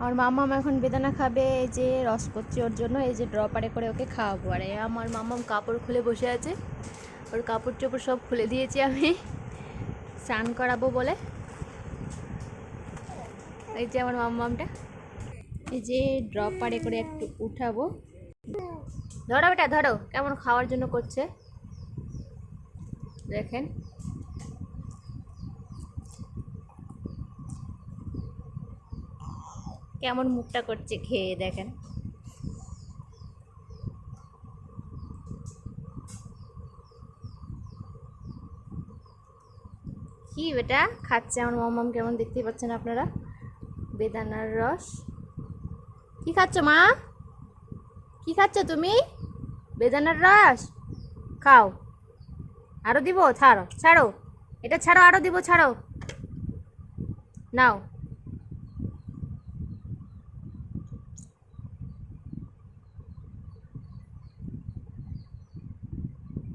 আমার মামাম এখন বেদানা খাবে, এই যে রস করছি ওর জন্য, এই যে ড্রপারে করে ওকে খাওয়াবো। আর আমার মামাম কাপড় খুলে বসে আছে, ওর কাপড় চোপড় সব খুলে দিয়েছি আমি, স্নান করাবো বলে। এই যে আমার মামামটা, এই যে ড্রপারে করে একটু উঠাবো। ধরো বেটা, ধরো, কেমন খাওয়ার জন্য করছে। দেখেন। কেমন মুখটা করছে খেয়ে দেখেন। কি বেটা খাচ্ছে আমার মামাম কেমন দেখতে পাচ্ছেন আপনারা? বেদানার রস। কি খাচ্ছ মা? কি খাচ্ছ তুমি? বেদানার রস? খাও। আরও দিব, ছাড়ো ছাড়ো। এটা ছাড়ো, আরও দিব, ছাড়ো। নাও।